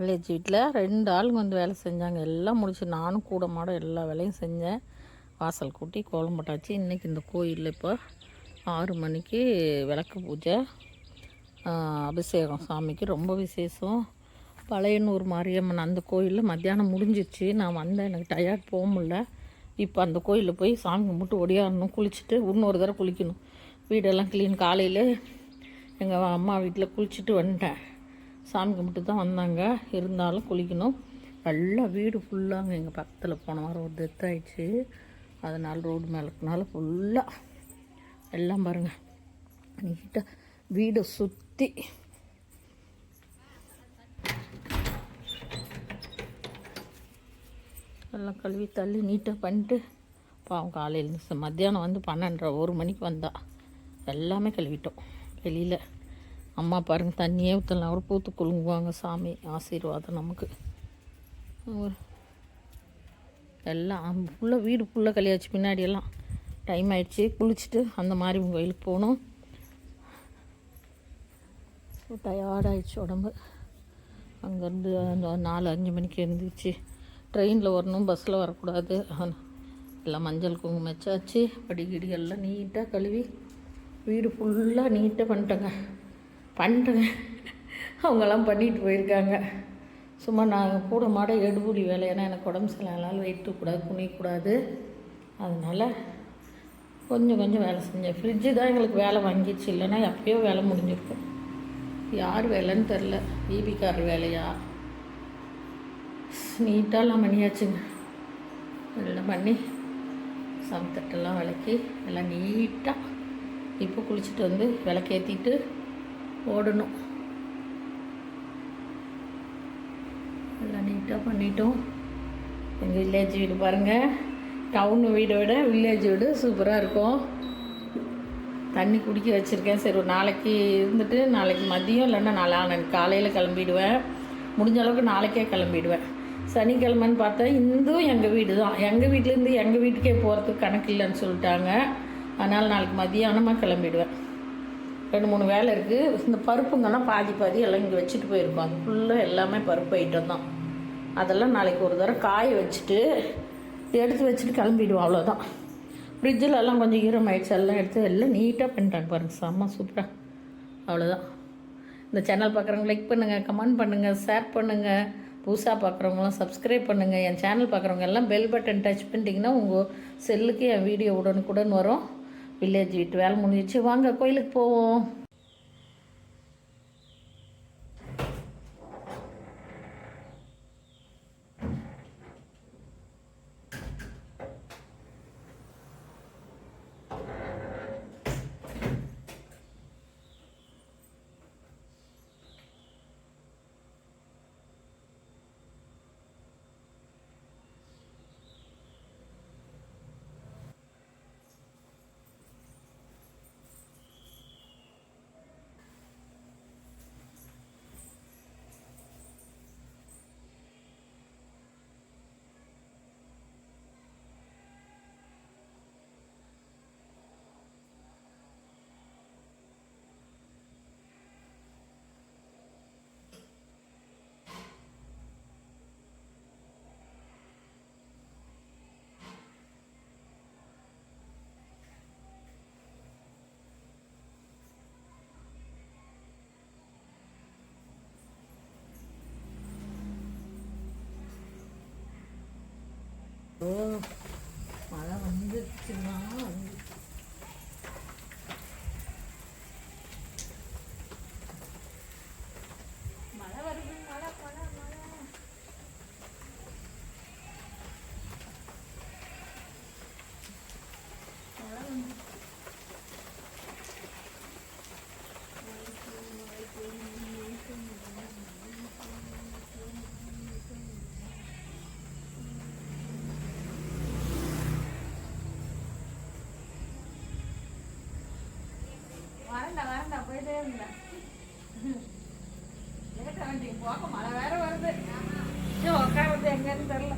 Village வீட்டில் ரெண்டு ஆளுங்க வந்து வேலை செஞ்சாங்க. எல்லாம் முடிச்சு நானும் கூட மாட எல்லா வேலையும் செஞ்சேன். வாசல் கூட்டி கோலம் போட்டாச்சு. இன்றைக்கி இந்த கோயிலில் இப்போ ஆறு மணிக்கு விளக்கு பூஜை அபிஷேகம். சாமிக்கு ரொம்ப விசேஷம். பழையனூர் மாரியம்மன் அந்த கோயிலில் மத்தியானம் முடிஞ்சிச்சு. நான் வந்தேன். எனக்கு டயர்ட் போக முடில இப்போ அந்த கோயிலில் போய் சாமி கும்பிட்டு ஒடியாடணும் குளிச்சுட்டு இன்னொரு தடவை குளிக்கணும். வீடெல்லாம் க்ளீன் காலையில் எங்கள் அம்மா வீட்டில் குளிச்சுட்டு வந்துட்டேன். சாமி கும்பிட்டு தான் வந்தாங்க. இருந்தாலும் குளிக்கணும். நல்லா வீடு ஃபுல்லாங்க எங்கள் பக்கத்தில் போன வாரம் ஒரு டெத் ஆயிடுச்சு. அதனால் ரோடு மேலக்குனால ஃபுல்லாக எல்லாம் பாருங்கள் நீட்டாக வீடை சுற்றி எல்லாம் கழுவி தள்ளி நீட்டாக பண்ணிட்டு பாவம் காலையில் மத்தியானம் வந்து பன்னெண்டரை ஒரு மணிக்கு வந்தா. எல்லாமே கழுவிட்டோம். வெளியில் அம்மா பாருங்கள் தண்ணியே ஊற்றலாம் கூட பூத்து குலுங்குவாங்க சாமி ஆசீர்வாதம் நமக்கு. எல்லாம் ஃபுல்லாக வீடு ஃபுல்லாக கழியாச்சு பின்னாடியெல்லாம் டைம் ஆயிடுச்சு. குளிச்சுட்டு அந்த மாதிரி கோயிலுக்கு போகணும். டயர்டாயிடுச்சு உடம்பு. அங்கேருந்து அந்த நாலு அஞ்சு மணிக்கு எழுந்திரிச்சு ட்ரெயினில் வரணும் பஸ்ஸில் வரக்கூடாது. எல்லாம் மஞ்சள் குங்குமச்சாச்சு வச்சாச்சு. எல்லாம் நீட்டாக கழுவி வீடு ஃபுல்லாக நீட்டாக பண்ணிட்டேங்க. பண்ணுறேன் அவங்கெல்லாம் பண்ணிட்டு போயிருக்காங்க. சும்மா நாங்கள் கூட மாட எடுபுடி வேலை. ஏன்னா எனக்கு உடம்பு சரியில்லைனால வெயிட் கூடாது குனியக்கூடாது அதனால் கொஞ்சம் கொஞ்சம் வேலை செஞ்சேன். ஃப்ரிட்ஜு தான் எங்களுக்கு வேலை வாங்கிச்சு. இல்லைன்னா எப்பயோ வேலை முடிஞ்சிருக்கும். யார் வேலைன்னு தெரில பிபிக்கார் வேலையா? நீட்டாக எல்லாம் பண்ணியாச்சுங்க. எல்லாம் பண்ணி சமத்தட்டெல்லாம் விளக்கி எல்லாம் நீட்டாக இப்போ குளிச்சுட்டு வந்து விளக்கேற்றிட்டு ஓடணும். எல்லாம் நீட்டாக பண்ணிட்டோம். எங்கள் வில்லேஜ் வீடு பாருங்கள் டவுன் வீடை விட வில்லேஜ் வீடு சூப்பராக இருக்கும். தண்ணி குடிக்க வச்சுருக்கேன். சரி ஒரு நாளைக்கு இருந்துட்டு நாளைக்கு மதியம் இல்லைன்னா நாளானக்கு காலையில் கிளம்பிடுவேன். முடிஞ்ச அளவுக்கு நாளைக்கே கிளம்பிடுவேன். சனிக்கிழமைன்னு பார்த்தா இந்தும் எங்கள் வீடு தான். எங்கள் வீட்டிலேருந்து எங்கள் வீட்டுக்கே போகிறதுக்கு கணக்கு இல்லைன்னு சொல்லிட்டாங்க. அதனால் நாளைக்கு மதியானமாக கிளம்பிடுவேன். ரெண்டு மூணு வேலை இருக்குது இந்த பருப்புங்கெல்லாம் பாதி பாதி எல்லாம் இங்கே வச்சுட்டு போயிருக்கோம். அது ஃபுல்லாக எல்லாமே பருப்பு ஐட்டம் தான். அதெல்லாம் நாளைக்கு ஒரு தடவை காய வச்சுட்டு எடுத்து வச்சுட்டு கிளம்பிடுவோம் அவ்வளோதான் ஃப்ரிட்ஜில் எல்லாம் கொஞ்சம் ஈரம் ஆயிடுச்சு எல்லாம் எடுத்து எல்லாம் நீட்டாக பண்ணிட்டாங்க பாருங்கள் செம்ம சூப்பராக அவ்வளோதான் இந்த சேனல் பார்க்குறவங்க லைக் பண்ணுங்கள் கமெண்ட் பண்ணுங்கள் ஷேர் பண்ணுங்கள் புதுசாக பார்க்குறவங்களாம் சப்ஸ்கிரைப் பண்ணுங்கள் என் சேனல் பார்க்குறவங்க எல்லாம் பெல் பட்டன் டச் பண்ணிட்டீங்கன்னா உங்கள் செல்லுக்கு என் வீடியோ உடனுக்குடன் வரும். வில்லேஜ் வீட்டு வேலை முடிஞ்சிச்சு வாங்க கோயிலுக்கு போவோம். ஓ மழை வந்துருச்சுன்னா வந்து மழை வருது மழை மழை மழை மழை வந்து வரண்டா வரண்டா போயிட்டே இருந்தேன். லேட்டாக வண்டி போக மழை வேற வருது. உட்காருறது எங்கன்னு தெரியல.